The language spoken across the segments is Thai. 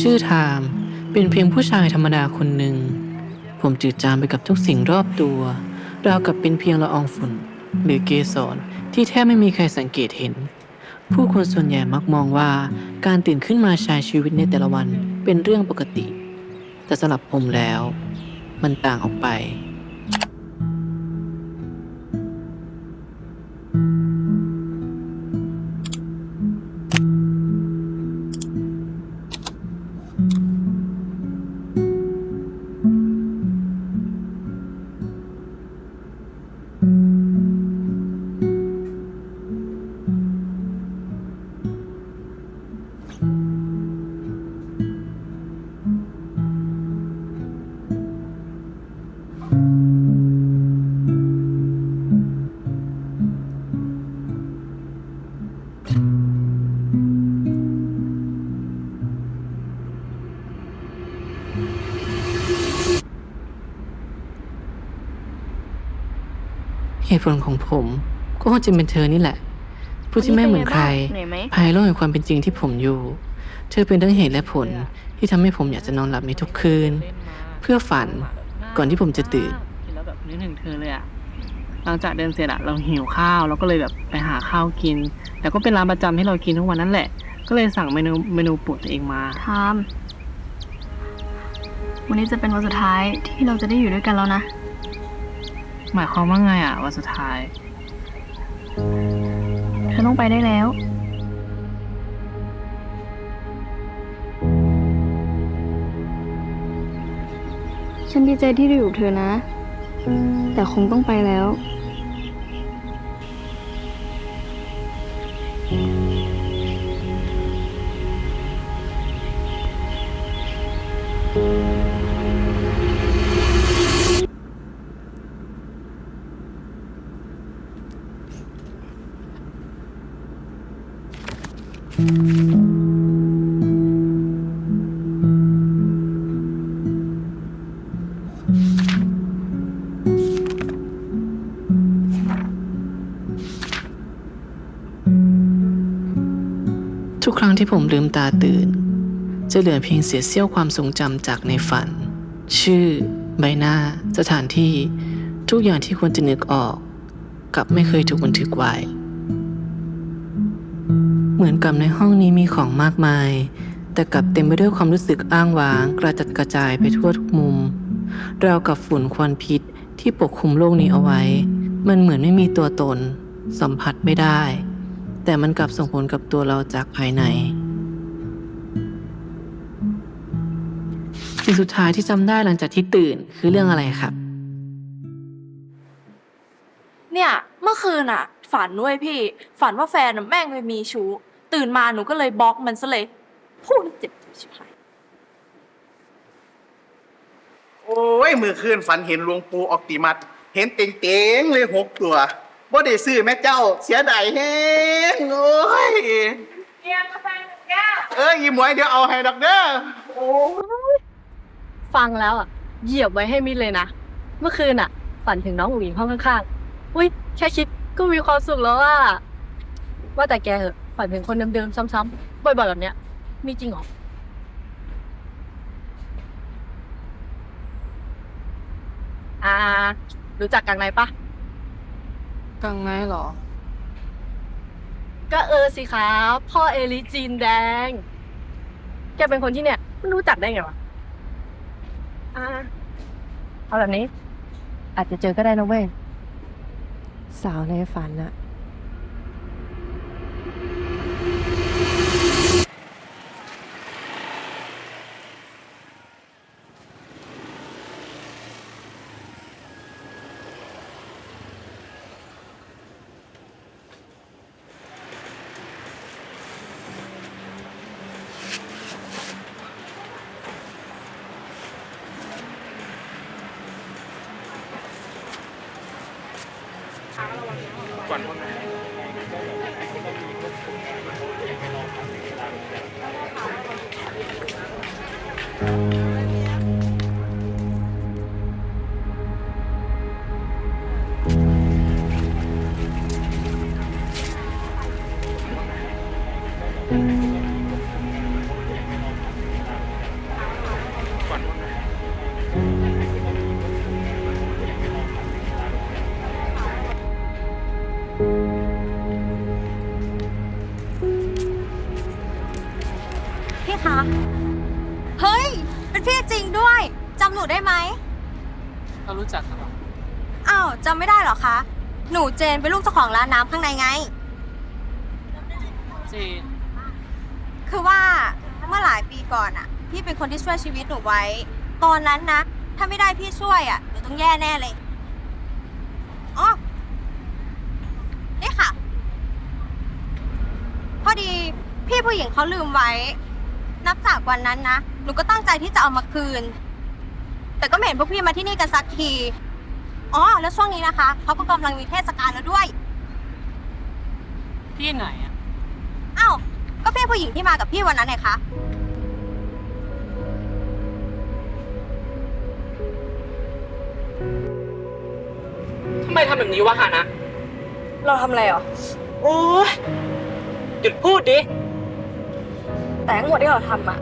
ชื่อไทม์เป็นเพียงผู้ชายธรรมดาคนหนึ่ง ผมจืดจางไปกับทุกสิ่งรอบตัว ราวกับเป็นเพียงละอองฝุ่น หรือเกสรที่แทบไม่มีใครสังเกตเห็น ผู้คนส่วนใหญ่มักมองว่าการตื่นขึ้นมาใช้ชีวิตในแต่ละวันเป็นเรื่องปกติ แต่สำหรับผมแล้ว มันต่างออกไป เหตุผลของผม ก็คงจะเป็นเธอนี่แหละ ผู้ที่ไม่เหมือนใคร เหนื่อยไหมภายโลกแห่งความเป็นจริงที่ผมอยู่ เธอเป็นทั้งเหตุและผลที่ทำให้ผมอยากจะนอนหลับในทุกคืน เพื่อฝันก่อนที่ผมจะตื่นเห็นแล้วแบบนึกถึงเธอเลยอะหลังจากเดินเสร็จอะเราหิวข้าวเราก็เลยแบบไปหาข้าวกิน แต่ก็เป็นร้านประจำที่เรากินทุกวันนั่นแหละ ก็เลยสั่งเมนูเมนูโปรดตัวเองมา ทามวันนี้จะเป็นวันสุดท้ายที่เราจะได้อยู่ด้วยกันแล้วนะ หมายความว่าไงอะวันสุดท้าย เธอต้องไปได้แล้ว ฉันดีใจที่ได้อยู่กับเธอนะ แต่คงต้องไปแล้ว ทุกครั้งที่ผมลืมตาตื่น จะเหลือเพียงเสียเสี้ยวความทรงจำจากในฝัน ชื่อ ใบหน้า สถานที่ ทุกอย่างที่ควรจะนึกออกกลับไม่เคยถูกบันทึกไว้ เหมือนกับในห้องนี้มีของมากมาย แต่กลับเต็มไปด้วยความรู้สึกอ้างว้าง กระจัดกระจายไปทั่วทุกมุมราวกับฝุ่นควันพิษที่ปกคลุมโลกนี้เอาไว้ มันเหมือนไม่มีตัวตน สัมผัสไม่ได้ แต่มันกลับส่งผลกับตัวเราจากภายใน สิ่งสุดท้ายที่จำได้หลังจากที่ตื่นคือเรื่องอะไรครับ เนี่ย เมื่อคืนอะฝันด้วยพี่ ฝันว่าแฟนน่ะแม่งไปมีชู้ ตื่นมาหนูก็เลยบล็อกมันซะเลย พูดเจ็บชิบหาย โอ้ยมือคืนฝันเห็นหลวงปู่ออกติมัด เห็นเต็งๆเลยหกตัว บ่ได้ซื้อแม่เจ้าเสียดายแฮงโอ้ยเกียกาแฟแก้วเอ้ยยีหมวยเดี๋ยวเอาให้ดอกเด้อโอ้ยฟังแล้วอะ เหยียบไว้ให้มิดเลยนะ เมื่อคืนอะ ฝันถึงน้องอุ๋งอิงห้องข้างๆอุ้ยแค่คิดก็มีความสุขแล้วอะว่าแต่แกเหอะฝันถึงคนเดิมๆซ้ำๆบ่อยๆแบบเนี้ย มีจริงเหรออ่า รู้จักกังไนปะ กังไงหรอ ก็เออสิครับ พ่อเอลิจีนแดง แกเป็นคนที่เนี่ยไม่รู้จักได้ไงวะอ่าเอาแบบนี้ อาจจะเจอก็ได้นะเว้ย สาวในฝันอะ เำหนูได้ไหมเรารู้จักกันหรออ้าวจำไม่ได้เหรอคะ หนูเจนเป็นลูกเจ้าของร้านน้ำข้างในไง เจนคือว่าเมื่อหลายปีก่อนอะพี่เป็นคนที่ช่วยชีวิตหนูไว้ ตอนนั้นนะ ถ้าไม่ได้พี่ช่วยอะหนูต้องแย่แน่เลยอ๋อนี่ค่ะ พอดีพี่ผู้หญิงเขาลืมไว้ นับจากวันนั้นนะ หนูก็ตั้งใจที่จะเอามาคืน แต่ก็ไม่เห็นพวกพี่มาที่นี่กันสักที อ๋อ แล้วช่วงนี้นะคะ เขาก็กำลังมีเทศกาลแล้วด้วย ที่ไหนอะอ้าว ก็พี่ผู้หญิงที่มากับพี่วันนั้นไงคะ ทำไมทำแบบนี้วะฮานะ เราทำอะไรเหรอ โอ้ยหยุดพูดดิ แต่ทั้งหมดที่เราทำอะ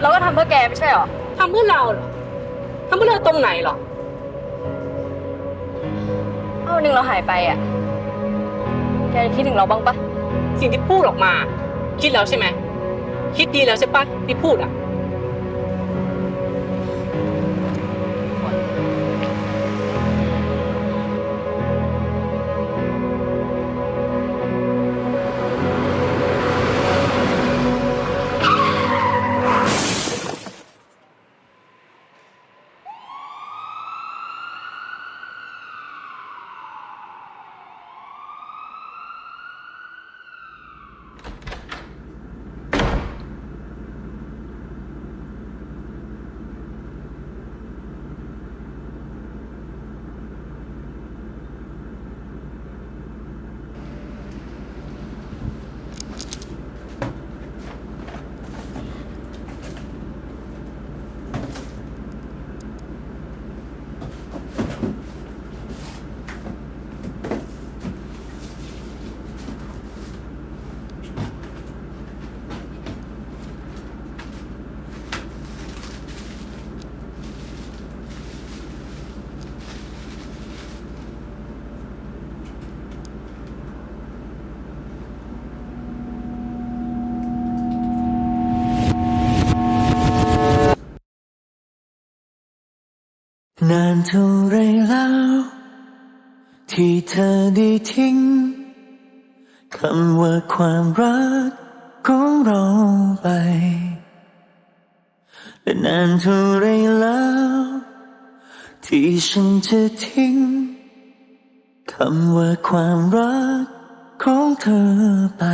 เราก็ทำเพื่อแกไม่ใช่เหรอ ทำเพื่อเราเหรอ ทำเพื่อเราตรงไหนเหรอถ้าวันหนึ่งเราหายไปอะแกคิดถึงเราบ้างปะสิ่งที่พูดออกมา คิดแล้วใช่ไหม คิดดีแล้วใช่ปะที่พูดอะ เท่าไรแล้ว ที่เธอได้ทิ้งคำว่าความรักของเราไปและนานเท่าไรแล้ว ที่ฉันจะทิ้งคำว่าความรักของเธอไป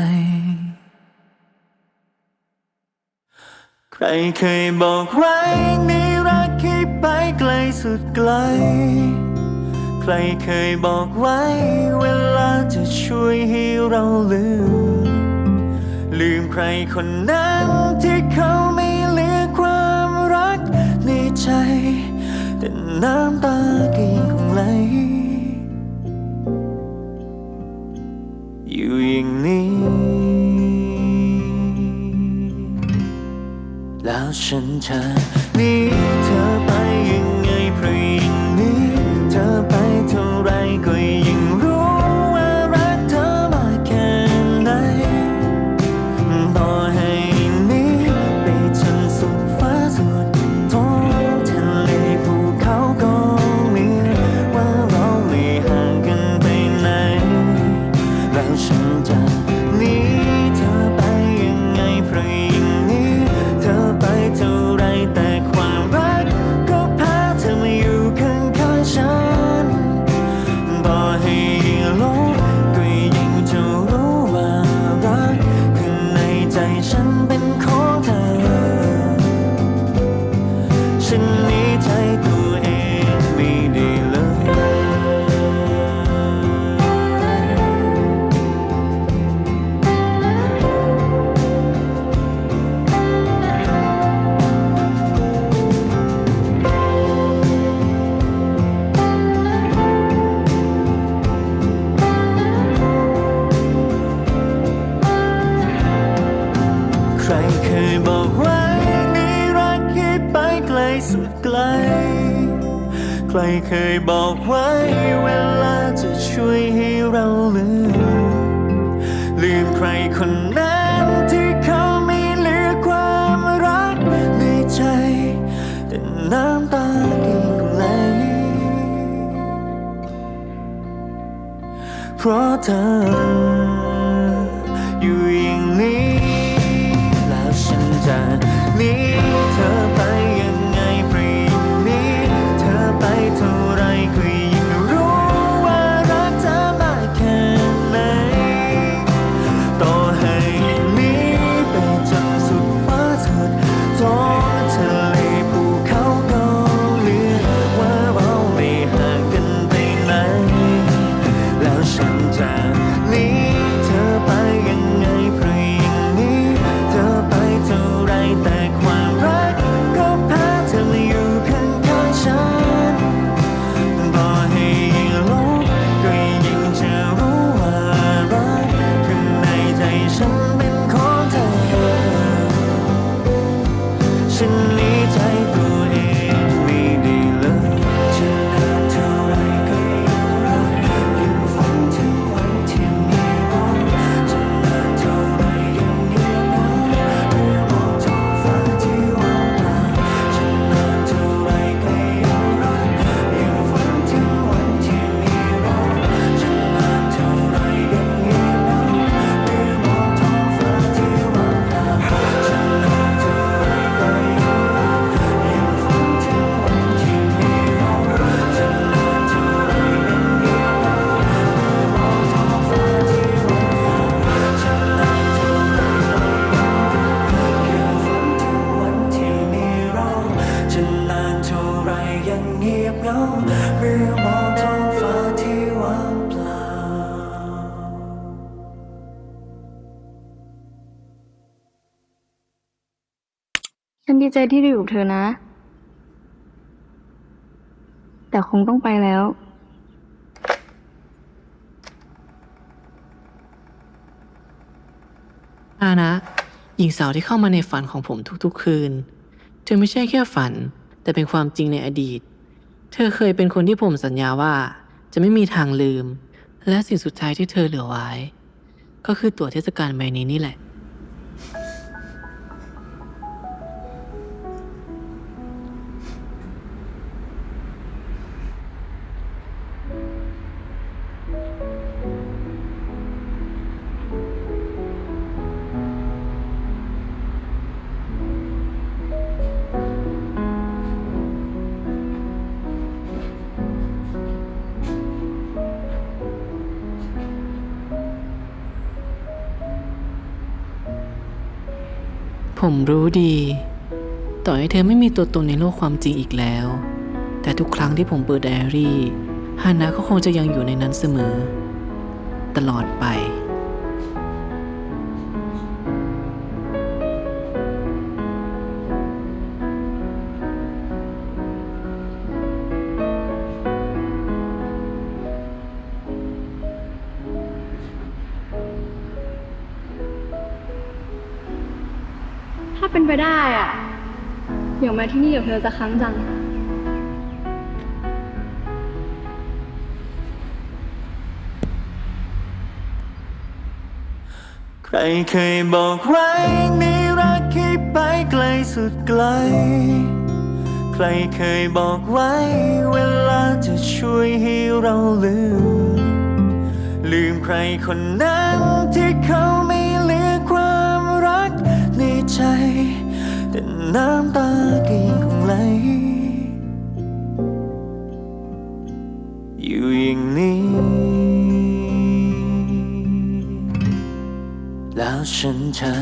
ใครเคยบอกไว้ใน สุดไกล ใครเคยบอกไว้ เวลาจะช่วยให้เราลืม ลืมใครคนนั้นที่เขาไม่เหลือความรักในใจ แต่น้ำตาก็ยังคงไหล อยู่อย่างนี้ แล้วฉันจะหนีเธอ เคยบอกไว้เวลาจะช่วยให้เราลืม ลืมใครคนนั้นที่เขาไม่เหลือความรักในใจ แต่น้ำตาก็ยังคงไหลเพราะเธอ เมื่อมองท้องฟ้าที่ว่างเปล่า ฉันดีใจที่ได้อยู่กับเธอนะ แต่คงต้องไปแล้ว อานะ หญิงสาวที่เข้ามาในฝันของผมทุกๆคืน เธอไม่ใช่แค่ฝัน แต่เป็นความจริงในอดีต เธอเคยเป็นคนที่ผมสัญญาว่าจะไม่มีทางลืม และสิ่งสุดท้ายที่เธอเหลือไว้ ก็คือตั๋วเทศกาลใบนี้นี่แหละ ผมรู้ดี ต่อให้เธอไม่มีตัวตนในโลกความจริงอีกแล้ว แต่ทุกครั้งที่ผมเปิดไดอารี่ฮานะก็คงจะยังอยู่ในนั้นเสมอ ตลอดไป เป็นไปได้อะอยากมาที่นี่กับเธอสักครั้งจัง ใครเคยบอกไว้ในรักให้ไปไกลสุดไกล ใครเคยบอกไว้ เวลาจะช่วยให้เราลืม ลืมใครคนนั้นที่เขา แต่น้ำตาก็ยังคงไหล อยู่อย่างนี้ แล้วฉันจะ